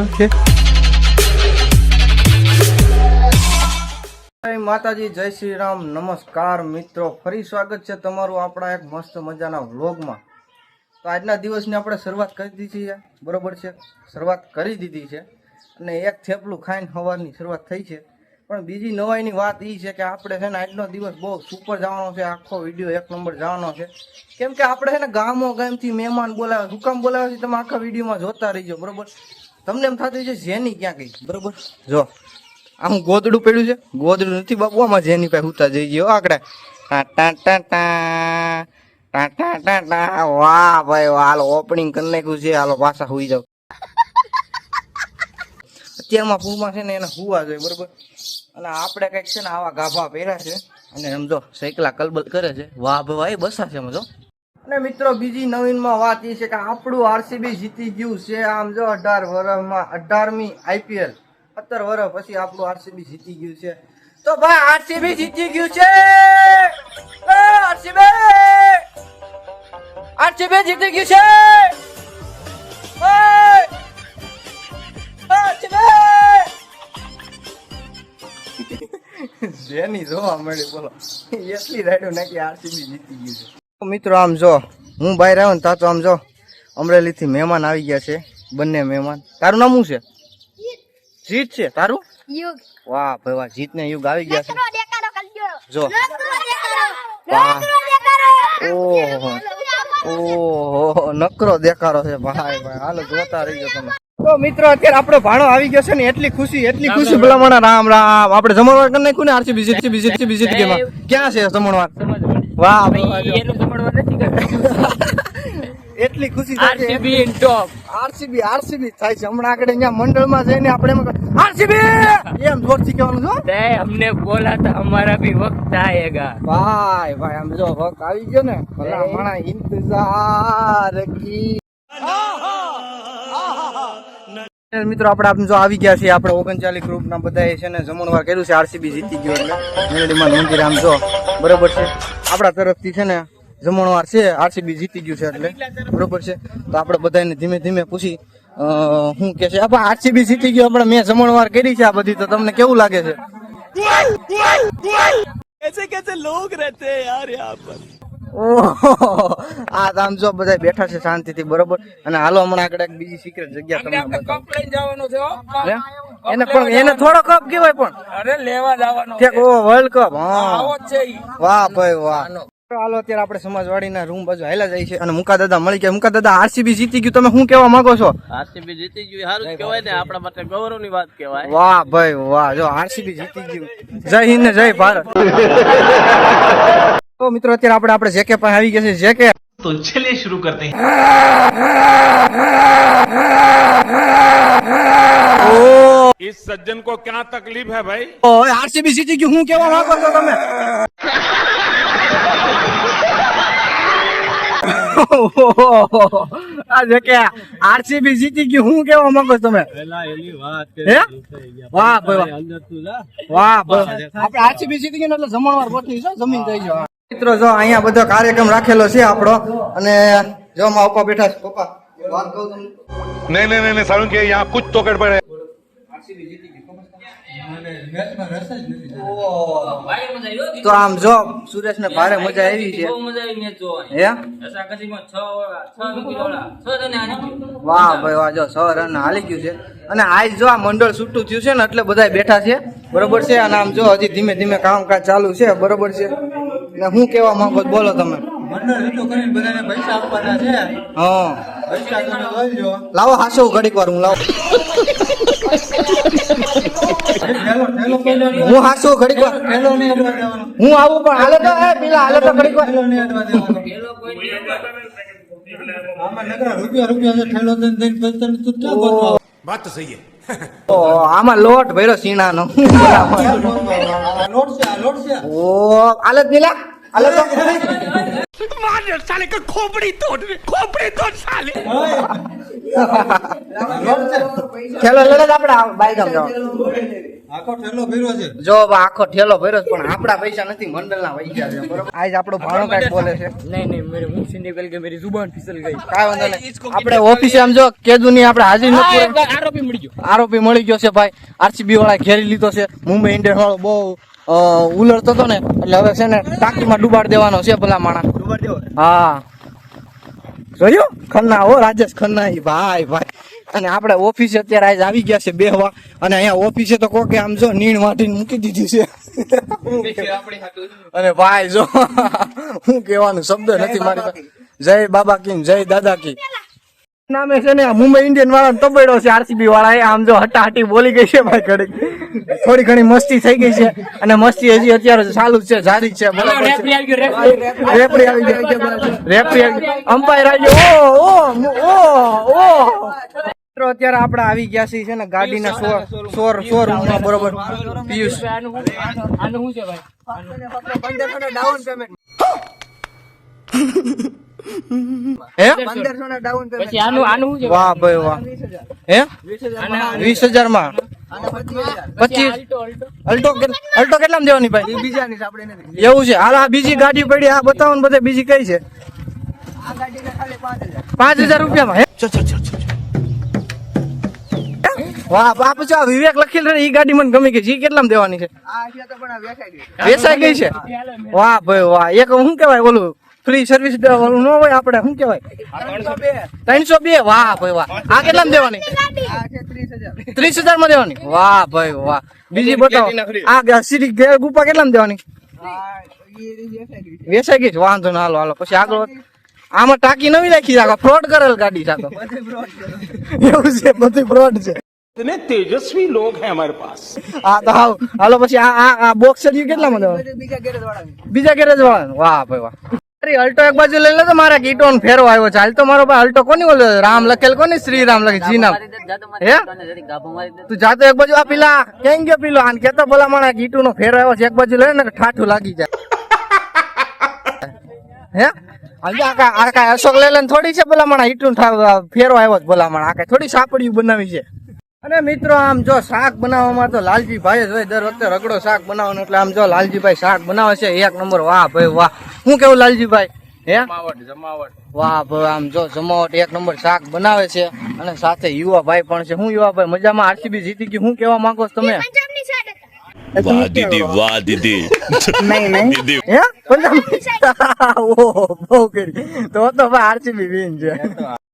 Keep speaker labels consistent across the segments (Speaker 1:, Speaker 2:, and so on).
Speaker 1: Okay.
Speaker 2: માતાજી, જય શ્રી રામ નમસ્કાર મિત્રો. ફરી સ્વાગત છે તમારું આપણા એક મસ્ત મજાના વ્લોગમાં. તો આજના દિવસની આપણે શરૂઆત કરી દીધી છે. બરોબર છે? શરૂઆત કરી દીધી છે. અને એક થેપલું ખાઈને સવારની શરૂઆત થઈ છે. પણ બીજી નવાઈની વાત એ છે કે આપણે છે ને આજનો દિવસ બહુ સુપર જવાનો છે. આખો વીડિયો એક નંબર જવાનો છે. કેમ કે આપણે છે ને ગામો ગામથી મહેમાન બોલાવે શું કામ બોલાવે છે. તમે આખા વિડીયોમાં જોતા રહીજો. બરોબર? તમને એમ થતું છે જેની ક્યાં ગઈ? બરોબર? જો, આમ ગોદડું પડ્યું છે. ગોદડું નથી બાપુ, આમાં જેની પાસે ઉતા જઈ ગયો. આકડા. ટાટા ટાટા ટાટા ટાટા વાહ, ભાઈ હાલ ઓપનિંગ કરી નાખ્યું છે. હાલો, પાછા હોઈ જાવ અત્યારમાં ફૂમાં છે ને એને હુવા જોઈએ, બરોબર? અને આપણે કંઈક છે ને આવા ગાભા પહેર્યા છે. અને સમજો જો, સાયકલા કલબલ કરે છે. વાહ, ભાઈ બસા છે એમ જો. અને મિત્રો બીજી નવીનમાં વાત એ છે કે આપણું આરસીબી જીતી ગયું છે. આમ જો અઢાર વર્ષમાં અઢારમી આઈપીએલ, સત્તર વર્ષ પછી આપણું આરસીબી જીતી ગયું છે. તો ભાઈ, આરસીબી જીતી ગયું છે! આરસીબી! જીતી ગયું છે! જેની જોવા મળી, બોલો. એટલી રાઈડો નાખી આરસીબી જીતી ગયું છે. મિત્રો આમ જો હું બહાર આવ્યો ને તા તો આમ જો અમરેલીથી મહેમાન આવી ગયા છે બંને મહેમાન તારું નામ શું છે જીત છે તારું વાહ ભાઈ વાહ જીત ને યુગ આવી ગયા છે જો વાહ. ઓહો ઓહો નકરો દેખારો છે ભાઈ ભાઈ હાલો જોતા રહીજો તમે તો મિત્રો અત્યારે આપણો ભાણો આવી ગયો છે ને એટલી ખુશી એટલી ખુશી ભલામણા રામ રામ આપણે જમણવાર કરી નાખ્યું ને આરસી બીજી બીજી બીજી ગેમાં ક્યાં છે જમણવાર વાહ એનું સંભાળવા નથી કરતા એટલી ખુશી થાય RCB in top RCB RCB થાય છે. હમણાં આગળ અહીંયા મંડળમાં જઈને આપણે આરસીબી! એમ જોરથી કહેવાનું છો
Speaker 3: તે અમને બોલાતા અમારા ભી વખત આયેગા.
Speaker 2: ભાઈ ભાઈ આમ જો વખત આવી ગયો ને ભલા હમણાં ઇંતજાર કી મિત્રો આપણે આપણે જો આવી ગયા છીએ આપણે ઓગણચાલીસ ગ્રુપના બધા છે ને જમણવાર કર્યું છે આરસીબી જીતી ગયો એટલે. મેલડીમાં મંદિર આમ જો બરોબર છે. આપણા તરફથી છે ને જમણવાર છે આરસીબી જીતી ગયું છે એટલે. બરોબર છે. તો આપણે બધાને ધીમે ધીમે પૂછી શું કે છે આપણે આરસીબી જીતી ગયો આપણે મેં જમણવાર કરી છે આ બધી. તો તમને કેવું લાગે છે? ઓહો. આ આમ જો બધા બેઠા છે શાંતિથી બરોબર? અને હાલો હમણાં આગળ એક બીજી સિક્રેટ જગ્યા તમને
Speaker 3: કપ લઈને જવાનો છે
Speaker 2: એને પણ એને થોડો કપ કહેવાય પણ.
Speaker 3: અરે લેવા જવાનો
Speaker 2: ઠેક ઓ વર્લ્ડ કપ હા.
Speaker 3: આવો છે
Speaker 2: વાહ ભાઈ વાહ. હાલો અત્યારે આપણે સમાજવાડીના રૂમ બાજુ હાલ્યા જાય છે અને મુકા દાદા મળી ગયા. મુકા દાદા આરસીબી જીતી ગયું. તમે શું કેવા માંગો છો?
Speaker 4: આરસીબી જીતી ગયું સારું કહેવાય ને. આપણા માટે ગૌરવની વાત કહેવાય.
Speaker 2: વાહ ભાઈ વાહ. જો આરસીબી જીતી ગયું. જય હિન્દ ને જય ભારત. તો મિત્રો અત્યારે આપણે આપણે જેકે પાસે આવી ગયા છે જેકે
Speaker 5: तो चलिए शुरू करते हैं
Speaker 6: इस सज्जन को क्या तकलीफ है भाई
Speaker 2: આરસીબી જીતી ગયું હું કેવા માંગો છો તમે આ જે કે આરસીબી જીતી ગયું હું કેવા માંગો છો તમે હે વાહ ભાઈ વાહ વાહ ભાઈ આપણે આરસીબી જીતી ગયું ને એટલે જમણવાર ગોઠવી છે જમીન થઈ જાવ મિત્રો જો અહીંયા બધો કાર્યક્રમ રાખેલો છે આપણો અને જો માં પપ્પા બેઠા છે પપ્પા વાત કહું
Speaker 6: નહીં નહીં નહીં સારું કે અહીંયા કુછ તો ગડબડ. હે
Speaker 2: તો આમ જો સુરેશ ભારે મજા આવી છે. વાહ ભાઈ વાહ જો છ રન હાલી ગયું છે. અને આજ જો આ મંડળ છૂટું થયું છે ને એટલે બધા બેઠા છે. બરોબર છે? અને આમ જો હજી ધીમે ધીમે કામકાજ ચાલુ છે. બરોબર છે? એટલે હું કેવા માંગો બોલો તમે. લાવો હાસો ઘડીક વાર હું લાવો. હું હાસો ઘડીક વાર. હું આવું પણ હાલે તો પેલા હાલે તો ઘડીક વાર. આમાં નકરા રૂપિયા રૂપિયા ઠેલો દઈને પંદર વાત તો સહી આમાં લોટ ભર્યો સીણા નો ઓ આલત નીલા. આલત માને ખોપડી તોડ ખોપડી લડત આપણે
Speaker 1: બાય ગામ
Speaker 2: આરોપી મળી ગયો. છે ભાઈ. આરસીબી વાળા ઘેરી લીધો છે. મુંબઈ ઇન્ડિયન વાળો બહુ ઉલરતો હતો ને એટલે હવે છે ને ટાંકીમાં ડુબાડ દેવાનો છે ભલા માણસ. હા. જોયું? ખન્ના હો રાજેશ ખન્ના ભાઈ ભાઈ. અને આપણે ઓફિસ અત્યારે આજ આવી ગયા છે બેહવા. અને અહીંયા ઓફિસે તો કોકે આમ જો નીણ વાટીને મૂકી દીધી છે. અને ભાઈ જો હું કહેવાનું શબ્દ નથી મારી જય બાબા કિંગ જય દાદા કિંગ નામે છે ને મુંબઈ ઇન્ડિયન વાળા તબેડો છે આરસીબી વાળા એ આમ જો હટા હટી બોલી ગઈ છે ભાઈ ઘડી થોડી ઘણી મસ્તી થઈ ગઈ છે. અને મસ્તી હજી અત્યારે ચાલુ છે જારી છે રેફરી આવી ગયો રેફરી. આવી ગઈ અંપાયર આવી ગયો. ઓ ઓ ઓ. મિત્રો અત્યારે આપણે આવી ગયા છીએ છે ને ગાડીના શોર શોર શોરૂમમાં બરોબર. પિયુષ
Speaker 1: આનું શું છે ભાઈ?
Speaker 2: હે?
Speaker 1: પછી આનું આનું શું છે
Speaker 2: વાહ ભાઈ વાહ. હે? વીસ હજાર. માં પચીસ?
Speaker 1: અલ્ટો અલ્ટો
Speaker 2: અલ્ટો કેટ- અલ્ટો કેટલામાં દેવાની ભાઈ? એવું છે? હાલ આ બીજી ગાડી પડી આ બતાવો ને બધે બીજી કઈ છે? પાંચ હજાર. રૂપિયામાં હે? વાહ બાપ જો વિવેક લખેલ છે એ ઈ ગાડી મને ગમી ગઈ છે ઈ કેટલામાં દેવાની છે? વેચાઈ ગઈ. છે? વાહ ભાઈ વાહ. એક શું કેવાય ઓલું ફ્રી સર્વિસ ઓલું ન હોય આપણે શું કેવાય ત્રણસો બે. વાહ ભાઈ વાહ. આ કેટલામાં દેવાની? ત્રીસ હજાર. માં દેવાની? વાહ ભાઈ વાહ. બીજી બતાવો. આ સીધી ગેર ગુપા કેટલામાં દેવાની? વેચાઈ ગઈ છે. વાંધો ના હાલો હાલો. પછી આગળ આમાં ટાંકી નવી નાખી રાખો ફ્રોડ કરેલ ગાડી સાથે એવું છે બધું ફ્રોડ છે.
Speaker 6: इतने तेजस्वी लोग हैं हमारे पास
Speaker 2: હા તો હાવ હાલો પછી આ આ આ બોક્સ સર્યું કેટલામાં દેવાનું બીજા ગેરેજ વાળા વાહ ભાઈ વાહ અરે અલ્ટો એક બાજુ લઈ લે તો મારા કીટો ફેરો આવ્યો છે હાલ તો મારો ભાઈ અલ્ટો કોની ઓલો રામ લખેલ કોની શ્રી રામ લખે જી નામ હે તું જાતો એક બાજુ આ પેલા કેમ ગયો પેલો આને કેતો ભલા મારા કીટુ નો ફેરો આવ્યો છે એક બાજુ લઈ ને કે ઠાઠું લાગી જાય હે આજે આ કા- આ કાંઈ અશોક લેલન થોડી છે ભલા માણા ઈટું ઠા- ફેરો આવ્યો છે ભલા માણા આ કાંઈ થોડી સાપડિયું બનાવી છે અને મિત્રો આમ જો શાક બનાવવામાં તો લાલજી ભાઈ જ હોય. દર વખતે રગડો શાક બનાવવાનું એટલે આમ જો લાલજીભાઈ શાક બનાવે છે. એક નંબર વાહ ભાઈ વાહ. શું કેવું લાલજીભાઈ? હે? વાહ ભાઈ આમ જો જમાવટ એક નંબર શાક બનાવે છે. અને સાથે યુવા ભાઈ પણ છે. હું યુવા ભાઈ મજામાં? આરસીબી જીતી ગઈ. હું કેવા માંગો છો તમે?
Speaker 7: પંજાબની side
Speaker 8: વાહ દીદી વાહ દીદી. દીદી.
Speaker 2: હે? પંજાબ ઓહો બહુ કરી. તો તો ભાઈ આરસીબી વિન છે.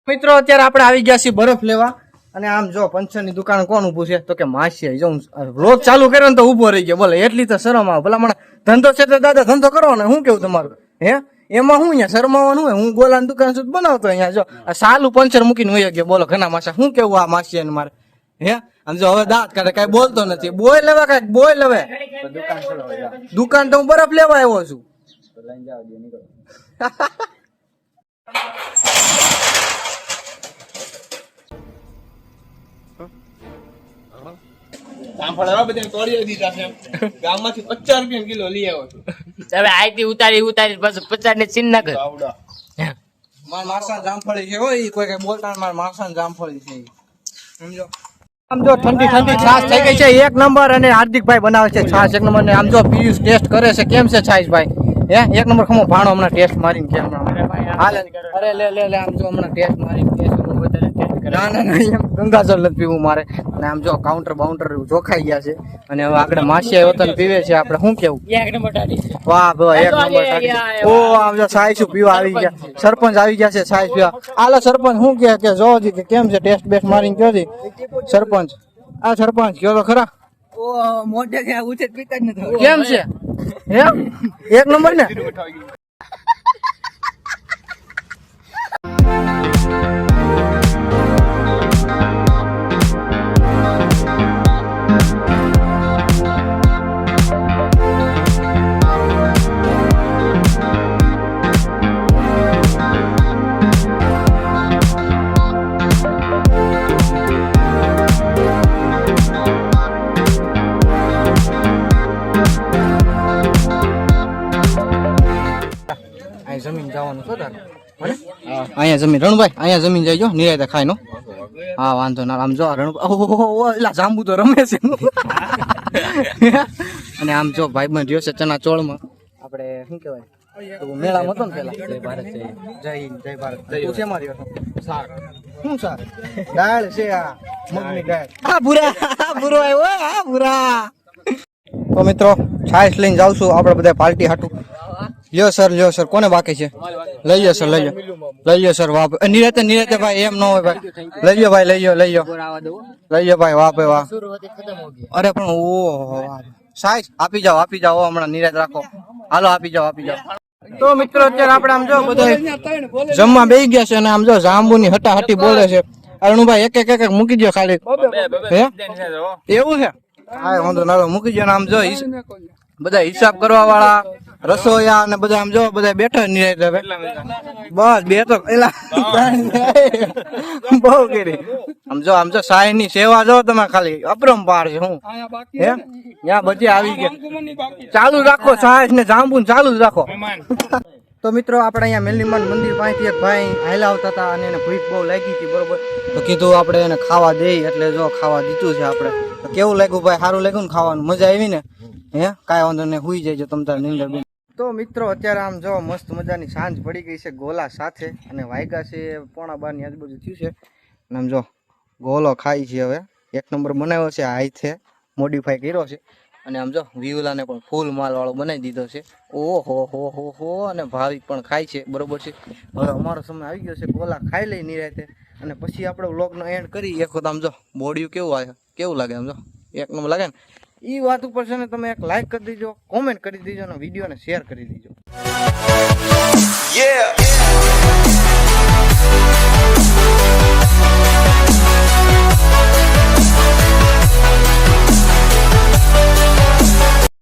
Speaker 2: મિત્રો અત્યારે આપણે આવી ગયા છીએ બરફ લેવા. અને આમ જો પંચરની દુકાન કોણ ઊભું છે? તો કે માસી જો રોજ ચાલુ કર્યો ને તો ઊભો રહી ગયો. બોલે એટલી તો શરમ આવે. ભલા મને ધંધો છે તો દાદા ધંધો કરો ને. શું કેવું તમારું? હે? એમાં હું અહીંયા શરમાવાનું હોય? હું ગોલાની દુકાન સુધી બનાવતો અહીંયા જો. આ સાલું પંચર મૂકીને હોય ગયો. બોલો ઘણા માસા શું કેવું આ માસી ને મારે? હે? આમ જો હવે દાંત કાઢે. કઈ બોલતો નથી. બોય લેવા કંઈક? બોય લેવે? દુકાન તો હું બરફ લેવા આવ્યો છું.
Speaker 1: હવે આઈથી ઉતારી ઉતારી પછી પચાસ ને ચીન નાખે
Speaker 2: મારા માણસાને જામફળી છે હોય કોઈ કઈ બોલતા નહીં, મારા જામફળી છે સમજો આમ જો. ઠંડી ઠંડી છાશ થઈ ગઈ છે. એક નંબર અને હાર્દિકભાઈ બનાવે છે છાશ. એક નંબર ને આમ જો પિયુષ ટેસ્ટ કરે છે. કેમ છે છાશ ભાઈ હે? એક નંબર ખમો ભાણો હમણાં ટેસ્ટ મારીને કેમ હાલે અરે લે લે લે આમ જો હમણાં ટેસ્ટ મારીને ટેસ્ટ ના ના ના એમ ગંગાજળ નથી પીવું મારે. અને આમ જો કાઉન્ટર બાઉન્ટર જોખાઈ ગયા છે. અને હવે આગળ માસિયા વતન પીવે છે આપણે શું કેવું?
Speaker 1: એક નંબર
Speaker 2: વાહ ભાઈ એક નંબર ઓ આમ જો સાઈ શું પીવા આવી ગયા. સરપંચ આવી ગયા છે સાઈ પીવા. આલો સરપંચ શું કે કે જો જી કે કેમ છે ટેસ્ટ બેસ્ટ મારીને કયો જી? સરપંચ. આ સરપંચ કયો તો ખરા? કેમ છે? હે એક નંબર ને? જમીન જવાનું છો તારે? અહીંયા જમીન રણભાઈ અહીંયા જમીન જઈજો નિરાયતે ખાઈ નો. હા વાંધો ના આમ જો રણ ઓહો એલા જાંબુ તો રમે છે. અને આમ જો ભાઈબંધ રહ્યો છે ચણા ચોળમાં. આપણે શું કહેવાય? મેળામાં હતો ને પેલા? જય ભારત જય હિન્દ. જય ભારત. તું શેમાં રહ્યો છો? શું શાક દાળ છે આ મગની દાળ. હા ભૂરા ભૂરો આવ્યો હા ભૂરા. તો મિત્રો છાશ લઈને છું આપણે બધા પાર્ટી હાટું. લ્યો સર લ્યો સર કોને બાકી છે? લઈ લો સર લઈ લો લઈ લો સર વાહ ભાઈ. નિરાતે નિરાતે ભાઈ એમ ન હોય ભાઈ. લઈ લો ભાઈ લઈ લો લઈ લો લઈ લો ભાઈ વાહ ભાઈ વાહ અરે પણ ઓ સાઈઝ આપી જાઓ આપી જાઓ હમણાં નિરાત રાખો. હાલો આપી જાઓ આપી જાઓ. તો મિત્રો અત્યારે આપણે આમ જો બધા જમવા બેસી ગયા છે અને આમ જો જાંબુ ની હટાહટી બોલે છે. અરુણભાઈ એક એક એક એક મૂકી દો ખાલી. હે? એવું છે? હા વાંધો ના લો, મૂકી દો ને આમ જો બધા હિસાબ કરવા વાળા રસોઈયા અને બધા આમ જો બધા બેઠા હવે. બસ બે તો એલા બહુ કરી. આમ જો આમ જો સાહેબની સેવા જો તમે ખાલી અપરંપાર છે હું. હે? ત્યાં બધી આવી ગયા. ચાલુ રાખો સાહેબ ને જાંબુ ચાલુ જ રાખો. તો મિત્રો આપણે અહીંયા મેલીમાન મંદિર પાસેથી એક ભાઈ હાલા આવતા હતા અને એને ભૂખ બહુ લાગી હતી બરોબર? તો કીધું આપણે એને ખાવા દઈ એટલે જો ખાવા દીધું છે આપણે. તો કેવું લાગ્યું ભાઈ? સારું લાગ્યું ને ખાવાનું? મજા આવી ને? હે? કાંઈ વાંધો નહીં હુઈ જાય તમ તાર નીંદર તો મિત્રો, અત્યારે આમ જો મસ્ત મજાની સાંજ પડી ગઈ છે ગોલા સાથે અને વાયગા છે, પોણા બારની આજુબાજુ થયું છે. અને આમ જો ગોલો ખાય છે હવે. એક નંબર બનાવ્યો છે હાઈથે મોડિફાઈ કર્યો છે. અને આમ જો વિયુલાને પણ ફૂલ માલવાળો બનાવી દીધો છે. ઓહો, હો હો હો, અને ભાવિક પણ ખાય છે, બરોબર છે. હવે અમારો સમય આવી ગયો છે, ગોલા ખાઈ લઈ નિરાતે અને પછી આપણે વ્લોગનો એન્ડ કરી એક વખત આમ જો બોડિયું કેવું આવે? કેવું લાગે આમ જો? એક નંબર લાગે ને? એ વાત ઉપર છે ને તમે એક લાઈક કરી દેજો કોમેન્ટ કરી દેજો અને વિડીયોને શેર કરી દેજો
Speaker 9: Yeah.